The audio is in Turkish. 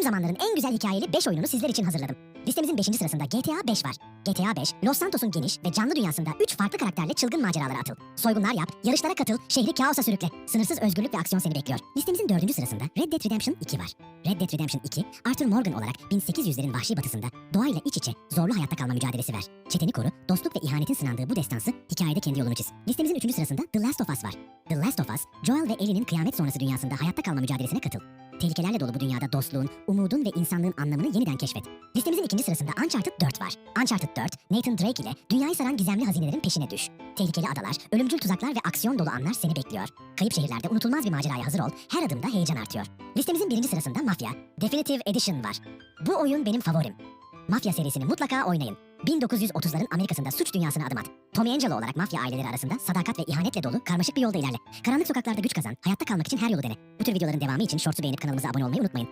tüm zamanların en güzel hikayeli 5 oyununu sizler için hazırladım. Listemizin 5. sırasında GTA 5 var. GTA 5, Los Santos'un geniş ve canlı dünyasında 3 farklı karakterle çılgın maceralara atıl. Soygunlar yap, yarışlara katıl, şehri kaosa sürükle. Sınırsız özgürlük ve aksiyon seni bekliyor. Listemizin 4. sırasında Red Dead Redemption 2 var. Red Dead Redemption 2, Arthur Morgan olarak 1800'lerin vahşi batısında doğayla iç içe zorlu hayatta kalma mücadelesi ver. Çeteni koru, dostluk ve ihanetin sınandığı bu destansı hikayede kendi yolunu çiz. Listemizin 3. sırasında The Last of Us var. The Last of Us, Joel ve Ellie'nin kıyamet sonrası dünyasında hayatta kalma mücadelesine katıl. Tehlikelerle dolu bu dünyada dostluğun, umudun ve insanlığın anlamını yeniden keşfet. Listemizin ikinci sırasında Uncharted 4 var. Uncharted 4, Nathan Drake ile dünyayı saran gizemli hazinelerin peşine düş. Tehlikeli adalar, ölümcül tuzaklar ve aksiyon dolu anlar seni bekliyor. Kayıp şehirlerde unutulmaz bir maceraya hazır ol, her adımda heyecan artıyor. Listemizin birinci sırasında Mafya, Definitive Edition var. Bu oyun benim favorim. Mafya serisini mutlaka oynayın. 1930'ların Amerika'sında suç dünyasına adım at. Tommy Angelo olarak mafya aileleri arasında sadakat ve ihanetle dolu karmaşık bir yolda ilerle. Karanlık sokaklarda güç kazan, hayatta kalmak için her yolu dene. Bu tür videoların devamı için shorts'u beğenip kanalımıza abone olmayı unutmayın.